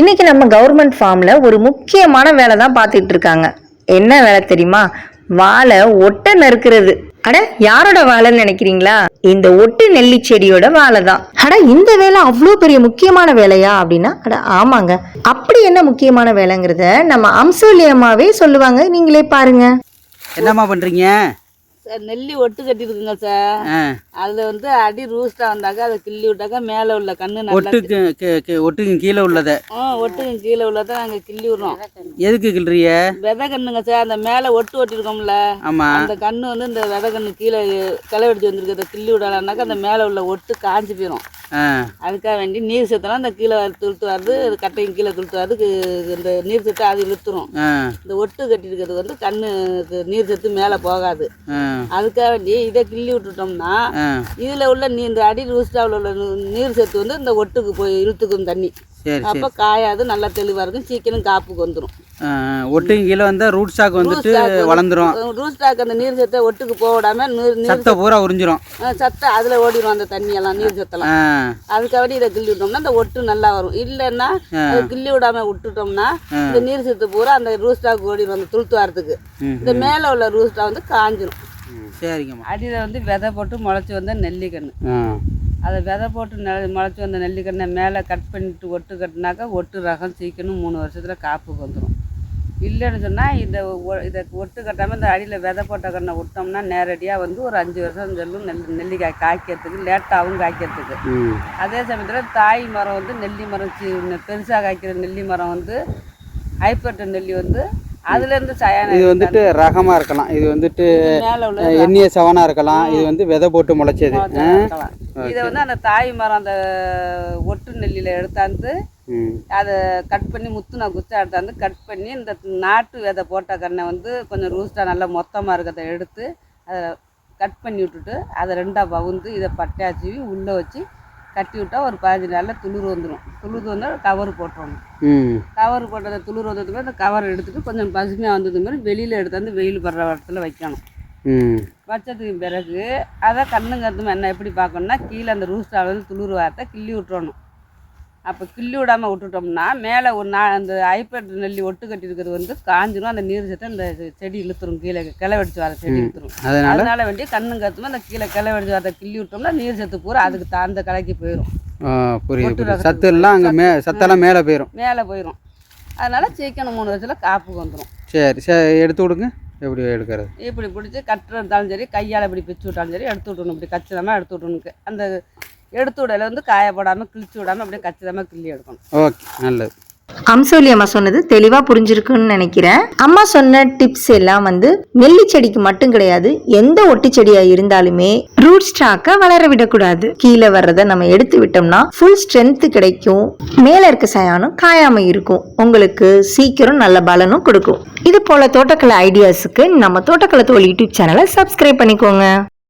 இன்னைக்கு நம்ம கவர்மெண்ட் ஃபார்ம்ல ஒரு முக்கியமான வேலை தான் பார்த்துட்டு இருக்காங்க. என்ன வேலை தெரியுமா? வாழை ஒட்டை நறுக்கிறது. அட யாரோட வாழைன்னு நினைக்கிறீங்களா? இந்த ஒட்டு நெல்லி செடியோட வாழை தான். அட இந்த வேலை அவ்வளோ பெரிய முக்கியமான வேலையா அப்படின்னா? அட ஆமாங்க. அப்படி என்ன முக்கியமான வேலைங்கிறத நம்ம அம்சோலியமாவே சொல்லுவாங்க. நீங்களே பாருங்க. என்னம்மா பண்ணுறீங்க நெல்லி ஒட்டு கட்டியிருக்குங்க சார். அதில் வந்து அடி ரூஸ்டாக வந்தாக்கா அதை கிள்ளி விட்டாக்கா மேலே உள்ள கண்ணு ஒட்டுக்கு ஒட்டுக்கு கீழே உள்ளதை. ஆ ஒட்டுக்கு கீழே உள்ளதை நாங்கள் கிள்ளி விடுறோம். எதுக்கு கிள்றிய விதை கண்ணுங்க சார் அந்த மேலே ஒட்டு ஒட்டியிருக்கோம்ல ஆமாம் அந்த கண்ணு வந்து இந்த விதை கண்ணு கீழே கிளவெடிச்சு வந்திருக்கிறத கிள்ளி விடலான்னாக்கா அந்த மேலே உள்ள ஒட்டு காஞ்சி போயிடும் அதுக்காக வேண்டி நீர் சத்தெல்லாம் அந்த கீழே துளுத்து வருது கட்டையும் கீழே துளுத்து வருது இந்த நீர் சத்தை அது இழுத்துரும். இந்த ஒட்டு கட்டியிருக்கிறது வந்து கண்ணுக்கு நீர் சத்து மேலே போகாது. அதுக்காக வேண்டி இதை கிள்ளி விட்டுட்டோம்னா இதில் உள்ள நீ இந்த அடி ரூஸ்டாவில் உள்ள நீர் சத்து வந்து இந்த ஒட்டுக்கு போய் இழுத்துக்கும் தண்ணி. அப்போ காயாது நல்லா தெளிவாக இருக்கும் சீக்கிரம் காப்புக்கு வந்துடும் ஒட்டுக்கு கீழே வந்தால் ரூட் ஸ்டாக் வந்துட்டு வளர்ந்துரும். ரூஸ்டாக் அந்த நீர் சத்தை ஒட்டுக்கு போக விடாம நீர் சத்தை பூரா உறிஞ்சிரும். சத்தை அதில் ஓடிடும் அந்த தண்ணியெல்லாம் நீர் சத்தெல்லாம். அதுக்காக இதை கிள்ளி விட்டோம்னா அந்த ஒட்டு நல்லா வரும். இல்லைன்னா கிள்ளி விடாம விட்டுட்டோம்னா இந்த நீர் சத்து பூரா அந்த ரூஸ்டாக் ஓடிடும் அந்த துளுத்து வரத்துக்கு. இந்த மேலே உள்ள ரூஸ்டா வந்து காஞ்சிரும். சரிங்கம்மா. அடியில் வந்து விதை போட்டு முளைச்சி வந்த நெல்லிக்கன்று அதை விதை போட்டு நெ முளைச்சி வந்த நெல்லிக்கண்ணை மேலே கட் பண்ணிட்டு ஒட்டு கட்டினாக்கா ஒட்டு ரகம் சீக்கிரம் மூணு வருஷத்தில் காப்புக்கு வந்துடும் இல்லைன்னு சொன்னால் இந்த இதை ஒட்டு கட்டாமல் இந்த அடியில் விதை போட்ட கண்ணை விட்டோம்னா நேரடியாக வந்து ஒரு அஞ்சு வருஷம் செல்லும் நெல் நெல்லிக்காய் காய்க்கிறதுக்கு லேட்டாகவும் காய்க்கிறதுக்கு. அதே சமயத்தில் தாய் மரம் வந்து நெல்லி மரம் பெருசாக காய்க்கிற நெல்லி மரம் வந்து ஹைப்பர்ட் நெல்லி வந்து அதுலேருந்து சயானம் இது வந்துட்டு ரகமாக இருக்கலாம். இது வந்துட்டு மேலே உள்ள அஹ், எண்ணிய சவனாக இருக்கலாம். இது வந்து விதை போட்டு முளைச்சது. இதை வந்து அந்த தாய் மரம் அந்த ஒட்டு நெல்லியில் எடுத்தாந்து அதை கட் பண்ணி முத்துனா குச்சா எடுத்தாந்து கட் பண்ணி இந்த நாட்டு விதை போட்ட கண்ணை வந்து கொஞ்சம் ரூஸ்டாக நல்லா மொத்தமாக இருக்கிறத எடுத்து அதை கட் பண்ணி விட்டுட்டு அதை ரெண்டாக பவுந்து இதை பட்டாச்சி உள்ளே வச்சு கட்டி விட்டா ஒரு பதினஞ்சு நாளில் துளிர் வந்துடும் துளிர் வந்தால் கவர் போட்டுறணும் கவர் போட்டதை துளிர் வந்ததுக்கு அந்த கவர் எடுத்துட்டு கொஞ்சம் பசுமையாக வந்தது மாதிரி வெளியில் எடுத்தாந்து வெயில் படுற இடத்துல வைக்கணும். வச்சதுக்கு பிறகு அதை கண்ணுங்கிறது என்ன எப்படி பார்க்கணும்னா கீழே அந்த ரூஸ்டாவில் துளிர் வார்த்தை கிள்ளி விட்டுறணும். அப்போ கிள்ளி விடாமல் விட்டுட்டோம்னா மேலே ஒரு நா அந்த ஐப்பேட் நெல்லி ஒட்டு கட்டியிருக்கிறது வந்து காஞ்சிரும். அந்த நீர் சத்தை அந்த செடி இழுத்துரும். கீழே கிளை வெடிச்சு வர செடி இழுத்துரும். அதனால? அதனால வேண்டி கண்ணு கத்துமா அந்த கீழே கிளை வெடிச்சு வரதை கிள்ளி விட்டோம்னா நீர் சத்து பூரா அதுக்கு தாழ்ந்த கலைக்கு போயிடும் புரியுது சத்து எல்லாம் அங்கே மே சத்தெல்லாம் மேலே போயிடும் மேலே போயிடும் அதனால சீக்கிரம் மூணு வருஷத்தில் காப்புக்கு வந்துடும் சரி சரி. எடுத்து விடுங்க. எப்படி எடுக்கிறது? இப்படி பிடிச்சி கட்டுறதாலும் சரி கையால் இப்படி பிச்சு விட்டாலும் சரி எடுத்து விட்டணும் இப்படி கச்சிதமாக எடுத்து விட்டணுக்கு அந்த எடுத்து விடையில வந்து காயப்படாமல் கிழிச்சு விடாமல் அப்படியே கச்சிதமாக கிள்ளி எடுக்கணும். ஓகே நல்லது. அம்சோலி அம்மா சொன்னது தெளிவா புரிஞ்சிருக்குன்னு நினைக்கிறேன். அம்மா சொன்ன டிப்ஸ் எல்லாம் வந்து நெல்லி செடிக்கு மட்டும் கிடையாது எந்த ஒட்டு செடியா இருந்தாலுமே ரூட் ஸ்டாக்க வளர விடக்கூடாது. கீழே வர்றதை நம்ம எடுத்து விட்டோம்னா ஃபுல் ஸ்ட்ரென்த் கிடைக்கும். மேல இருக்க சயானம் காயாம இருக்கும். உங்களுக்கு சீக்கிரம் நல்ல பலனும் கொடுக்கும். இது போல தோட்டக்கலை ஐடியாஸுக்கு நம்ம தோட்டக்கலை தோல் யூடியூப் சேனலை சப்ஸ்கிரைப் பண்ணிக்கோங்க.